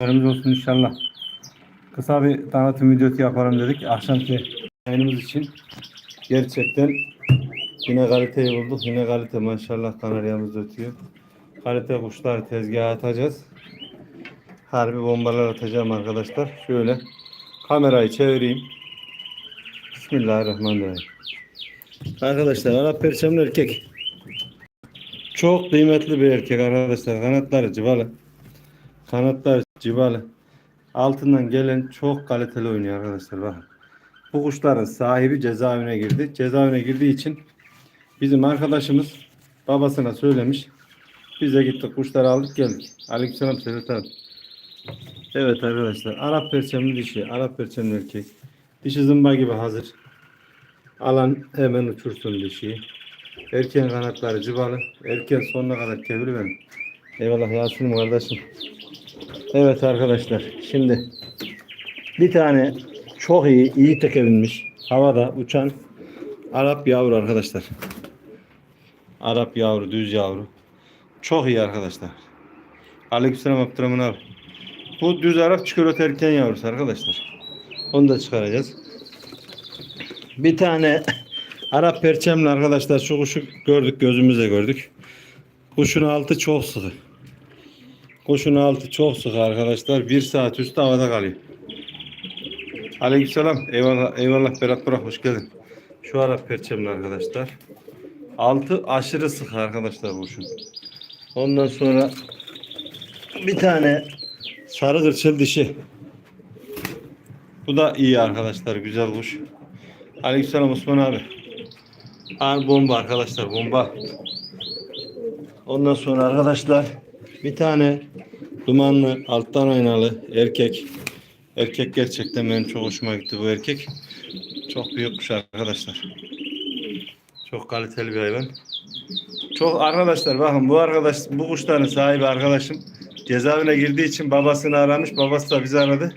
Haberimiz olsun inşallah. Kısa bir tanıtım videosu yapalım dedik. Akşamki yayınımız için. Gerçekten yine kaliteyi bulduk. Yine kalite maşallah kanaryamız ötüyor. Kalite kuşlar tezgaha atacağız. Harbi bombalar atacağım arkadaşlar. Şöyle kamerayı çevireyim. Bismillahirrahmanirrahim. Arkadaşlar Arap perçemli erkek. Çok kıymetli bir erkek arkadaşlar. Kanatları cıvalı. Kanatlar civalı. Altından gelen çok kaliteli oynuyor arkadaşlar bakın. Bu kuşların sahibi cezaevine girdi. Cezaevine girdiği için bizim arkadaşımız babasına söylemiş. Biz de gittik kuşları aldık geldik. Aleykümselam Sedat abi. Evet arkadaşlar Arap perçemli dişi, Arap perçemli erkek. Dişi zımba gibi hazır. Alan hemen uçursun dişiyi. Erkeğin kanatları cıvalı. Erkeğin sonuna kadar kevli benim. Eyvallah Yasin'im kardeşim. Evet arkadaşlar şimdi bir tane çok iyi iyi tekebilmiş havada uçan Arap yavru arkadaşlar. Arap yavru düz yavru. Çok iyi arkadaşlar. Aleykümselam Abdurrahman abi. Bu düz Arap çikolata erken yavrusu arkadaşlar. Onu da çıkaracağız. Bir tane Arap perçemli arkadaşlar şu kuşu gördük gözümüzle gördük. Kuşun altı çok sıkı. Kuşun altı çok sıkı arkadaşlar. Bir saat üstü havada kalıyor. Aleykümselam. Eyvallah, eyvallah Berat Burak hoş geldin. Şu Arap perçemli arkadaşlar. Altı aşırı sıkı arkadaşlar kuşun. Ondan sonra bir tane sarı kırçıl dişi. Bu da iyi arkadaşlar. Güzel kuş. Aleykümselam Osman abi. Ar bomba arkadaşlar bomba. Ondan sonra arkadaşlar bir tane dumanlı alttan aynalı erkek. Erkek gerçekten benim çok hoşuma gitti bu erkek. Çok büyük kuş arkadaşlar. Çok kaliteli bir hayvan. Çok arkadaşlar bakın bu arkadaş bu kuşların sahibi arkadaşım cezaevine girdiği için babasını aramış. Babası da bizi aradı.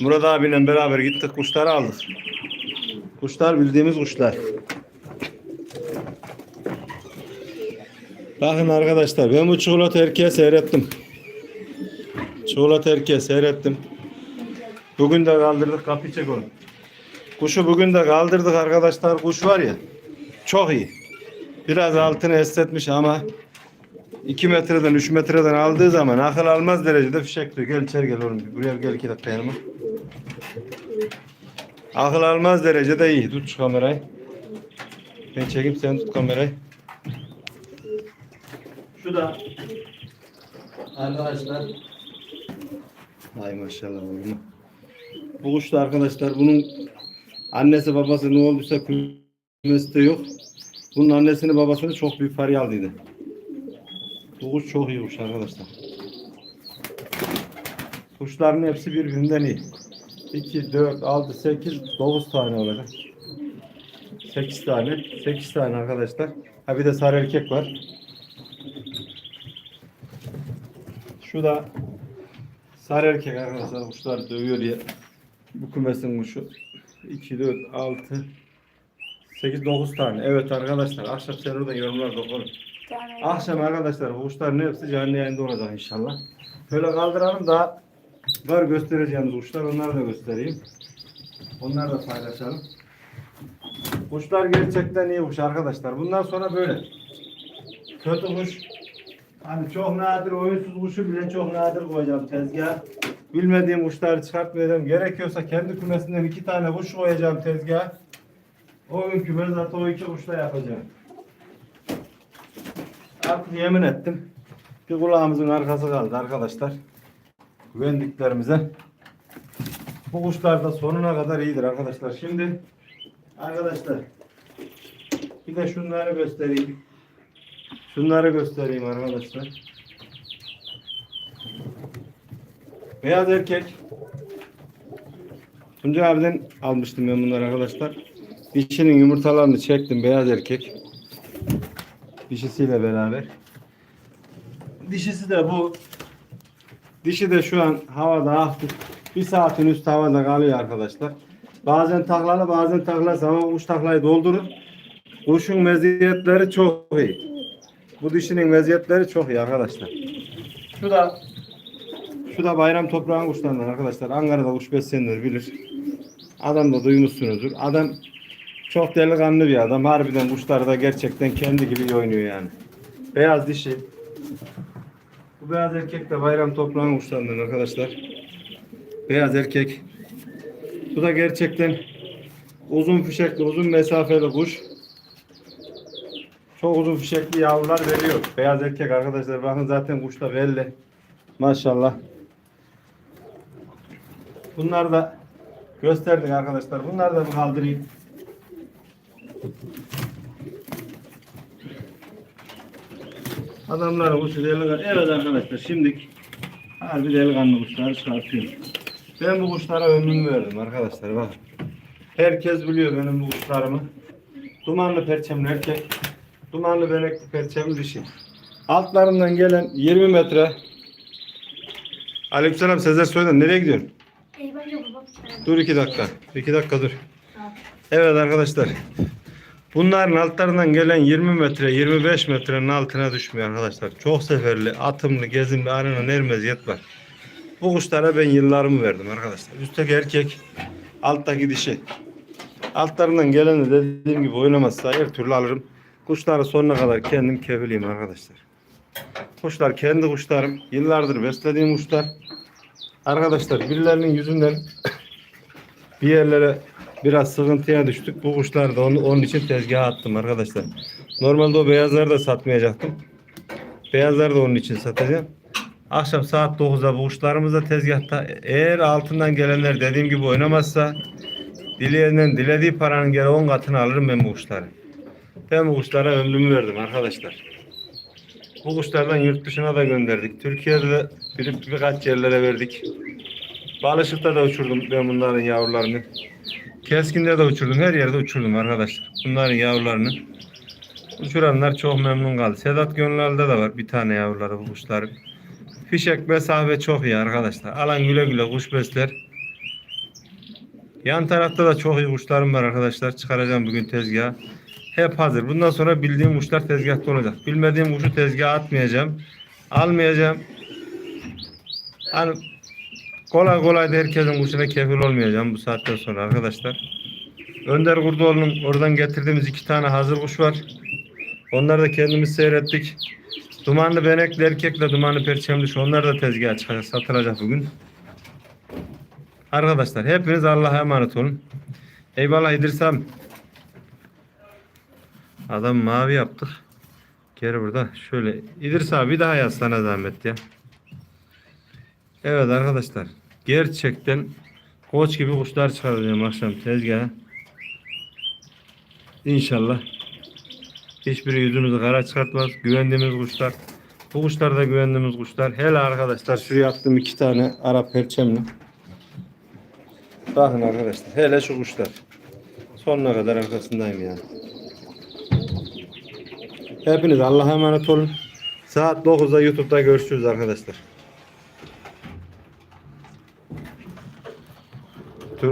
Murat abiyle beraber gittik kuşları aldık. Kuşlar bildiğimiz kuşlar. Bakın arkadaşlar ben bu çikolata erkeği seyrettim. Çikolata erkeği seyrettim. Bugün de kaldırdık kapıyı çek onu. Kuşu bugün de kaldırdık arkadaşlar. Kuş var ya çok iyi. Biraz altını esnetmiş ama 2 metreden 3 metreden aldığı zaman akıl almaz derecede fişekliyor. Gel içeri gel oğlum. Buraya gel iki dakika yanıma. Akıl almaz derecede iyi. Tut şu kamerayı. Ben çekeyim sen tut kamerayı. Şu da arkadaşlar Ay maşallah oğlum. Bu kuş da arkadaşlar bunun annesi babası ne olduysa kümesi de yok. Bunun annesini babasını çok büyük paraya aldıydı. Bu kuş çok iyi kuş arkadaşlar. Kuşların hepsi birbirinden iyi. 2, 4, 6, 8, 9 tane olacak. 8 tane. 8 tane arkadaşlar. Ha bir de sarı erkek var. Şu da sarı erkek arkadaşlar. Kuşlar dövüyor diye. Bu kümesin kuşu. 2, 4, 6, 8, 9 tane. Evet arkadaşlar. Akşam sen orada yorumlarda tane Akşam arkadaşlar bu kuşların hepsi canlı yayında olacak inşallah. Şöyle kaldıralım da var göstereceğimiz kuşlar onları da göstereyim. Onları da paylaşalım. Kuşlar gerçekten iyi kuş arkadaşlar. Bundan sonra böyle. Kötü kuş. Hani çok nadir oyunsuz kuşu bile çok nadir koyacağım tezgaha. Bilmediğim kuşları çıkartmayacağım. Gerekiyorsa kendi kümesinden iki tane kuş koyacağım tezgaha. O gün küme zaten o iki kuşla yapacağım. Artık yemin ettim. Bir kulağımızın arkası kaldı arkadaşlar. Güvendiklerimize. Bu kuşlar da sonuna kadar iyidir arkadaşlar. Şimdi arkadaşlar bir de şunları göstereyim. Şunları göstereyim arkadaşlar. Beyaz erkek. Tuncay abiden almıştım ben bunları arkadaşlar. Dişinin yumurtalarını çektim beyaz erkek. Dişisiyle beraber. Dişisi de bu. Dişi de şu an havada hafif. Bir saatin üstü havada kalıyor arkadaşlar. Bazen taklalı bazen taklas ama kuş taklayı doldurur. Kuşun meziyetleri çok iyi. Bu dişinin meziyetleri çok iyi arkadaşlar. Şu da Şu da bayram toprağın kuşlarından arkadaşlar. Ankara'da kuş besleyenler bilir. Adam da duymuşsunuzdur. Adam çok delikanlı bir adam. Harbiden kuşları da gerçekten kendi gibi oynuyor yani. Beyaz dişi. Bu beyaz erkek de bayram toprağın kuşlarından arkadaşlar. Beyaz erkek. Bu da gerçekten uzun fişekli, uzun mesafeli kuş. Çok uzun fişekli yavrular veriyor. Beyaz erkek arkadaşlar bakın zaten kuşta belli. Maşallah. Bunlar da gösterdik arkadaşlar. Bunları da kaldırayım. Adamların kuşu delikanlı. Evet arkadaşlar şimdi harbi delikanlı kuşları çıkartıyorum. Ben bu kuşlara ömrümü verdim arkadaşlar bak. Herkes biliyor benim bu kuşlarımı. Dumanlı perçemli erkek. Dumanlı benekli perçemli dişi. Altlarından gelen 20 metre. Aleykümselam Sezer Soydan nereye gidiyorsun? Bence babam. Dur iki dakika. İki dakika dur. Evet arkadaşlar. Bunların altlarından gelen 20 metre, 25 metrenin altına düşmüyor arkadaşlar. Çok seferli, atımlı, gezimli, arının ermez yet var. Bu kuşlara ben yıllarımı verdim arkadaşlar. Üstteki erkek, alttaki dişi. Altlarından geleni dediğim gibi oynamazsa her türlü alırım. Kuşları sonuna kadar kendim kefiliyim arkadaşlar. Kuşlar kendi kuşlarım. Yıllardır beslediğim kuşlar. Arkadaşlar birilerinin yüzünden bir yerlere biraz sıkıntıya düştük. Bu kuşlar da onun, onun için tezgaha attım arkadaşlar. Normalde o beyazları da satmayacaktım. Beyazları da onun için satacağım. Akşam saat 9'da bu kuşlarımız da tezgahta. Eğer altından gelenler dediğim gibi oynamazsa dileyenden dilediği paranın geri 10 katını alırım ben bu kuşları. Ben kuşlara ömrümü verdim arkadaşlar. Bu kuşlardan yurt dışına da gönderdik. Türkiye'de de bir, birkaç yerlere verdik. Balışık'ta da uçurdum ben bunların yavrularını. Keskin'de de uçurdum. Her yerde uçurdum arkadaşlar. Bunların yavrularını. Uçuranlar çok memnun kaldı. Sedat Gönülal'da da var bir tane yavruları bu kuşların. Fişek mesafe çok iyi arkadaşlar. Alan güle güle kuş besler. Yan tarafta da çok iyi kuşlarım var arkadaşlar. Çıkaracağım bugün tezgaha. Hep hazır. Bundan sonra bildiğim kuşlar tezgahta olacak. Bilmediğim kuşu tezgaha atmayacağım. Almayacağım. Hani kolay kolay da herkesin kuşuna kefil olmayacağım bu saatten sonra arkadaşlar. Önder Kurdoğlu'nun oradan getirdiğimiz iki tane hazır kuş var. Onları da kendimiz seyrettik. Dumanlı benekli erkekle dumanlı perçemli şu onlar da tezgaha çıkacak, satılacak bugün. Arkadaşlar hepiniz Allah'a emanet olun. Eyvallah İdris abi. Adam mavi yaptık. Geri burada. Şöyle İdris abi bir daha yaz sana zahmet ya. Evet arkadaşlar. Gerçekten koç gibi kuşlar çıkaracağım akşam tezgaha. İnşallah. Hiçbiri yüzümüzü kara çıkartmaz. Güvendiğimiz kuşlar. Bu kuşlar da güvendiğimiz kuşlar. Hele arkadaşlar şuraya attım iki tane Arap perçemli. Bakın arkadaşlar. Hele şu kuşlar. Sonuna kadar arkasındayım yani. Hepiniz Allah'a emanet olun. Saat 9'da YouTube'da görüşürüz arkadaşlar.